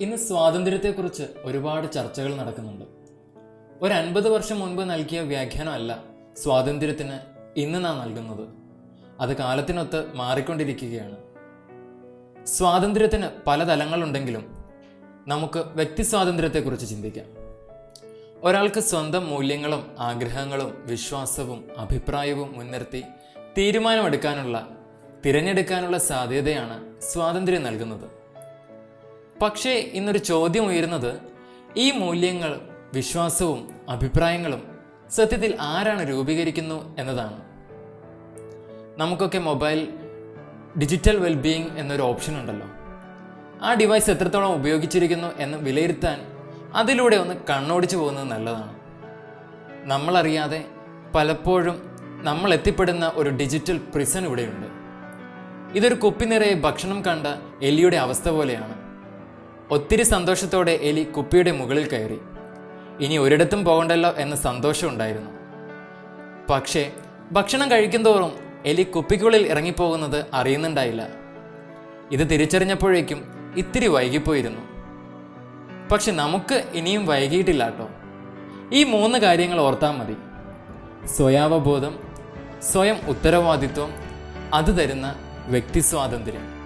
ഇന്ന് സ്വാതന്ത്ര്യത്തെക്കുറിച്ച് ഒരുപാട് ചർച്ചകൾ നടക്കുന്നുണ്ട്. ഒരു അൻപത് വർഷം മുൻപ് നൽകിയ വ്യാഖ്യാനമല്ല സ്വാതന്ത്ര്യത്തിന് ഇന്ന് നാം നൽകുന്നത്. അത് കാലത്തിനൊത്ത് മാറിക്കൊണ്ടിരിക്കുകയാണ്. സ്വാതന്ത്ര്യത്തിന് പല തലങ്ങളുണ്ടെങ്കിലും നമുക്ക് വ്യക്തി സ്വാതന്ത്ര്യത്തെക്കുറിച്ച് ചിന്തിക്കാം. ഒരാൾക്ക് സ്വന്തം മൂല്യങ്ങളും ആഗ്രഹങ്ങളും വിശ്വാസവും അഭിപ്രായവും മുൻനിർത്തി തീരുമാനമെടുക്കാനുള്ള തിരഞ്ഞെടുക്കാനുള്ള സാധ്യതയാണ് സ്വാതന്ത്ര്യം നൽകുന്നത്. പക്ഷേ ഇന്നൊരു ചോദ്യം ഉയരുന്നത് ഈ മൂല്യങ്ങൾ വിശ്വാസവും അഭിപ്രായങ്ങളും സത്യത്തിൽ ആരാണ് രൂപീകരിക്കുന്നു എന്നതാണ്. നമുക്കൊക്കെ മൊബൈൽ ഡിജിറ്റൽ വെൽബീയിങ് എന്നൊരു ഓപ്ഷൻ ഉണ്ടല്ലോ. ആ ഡിവൈസ് എത്രത്തോളം ഉപയോഗിച്ചിരിക്കുന്നു എന്ന് വിലയിരുത്താൻ അതിലൂടെ ഒന്ന് കണ്ണോടിച്ചു പോകുന്നത് നല്ലതാണ്. നമ്മളറിയാതെ പലപ്പോഴും നമ്മൾ എത്തിപ്പെടുന്ന ഒരു ഡിജിറ്റൽ പ്രിസൺ ഇവിടെയുണ്ട്. ഇതൊരു കുപ്പി നിറയെ ഭക്ഷണം കണ്ട എലിയുടെ അവസ്ഥ പോലെയാണ്. ഒത്തിരി സന്തോഷത്തോടെ എലി കുപ്പിയുടെ മുകളിൽ കയറി. ഇനി ഒരിടത്തും പോകണ്ടല്ലോ എന്ന സന്തോഷമുണ്ടായിരുന്നു പക്ഷേ ഭക്ഷണം കഴിക്കുന്തോറും എലി കുപ്പിക്കുള്ളിൽ ഇറങ്ങിപ്പോകുന്നത് അറിയുന്നുണ്ടായില്ല. ഇത് തിരിച്ചറിഞ്ഞപ്പോഴേക്കും ഇത്തിരി വൈകിപ്പോയിരുന്നു. പക്ഷെ നമുക്ക് ഇനിയും വൈകിയിട്ടില്ല കേട്ടോ. ഈ മൂന്ന് കാര്യങ്ങൾ ഓർത്താൽ മതി. സ്വയാവബോധം സ്വയം ഉത്തരവാദിത്വം അത് തരുന്ന വ്യക്തി സ്വാതന്ത്ര്യം.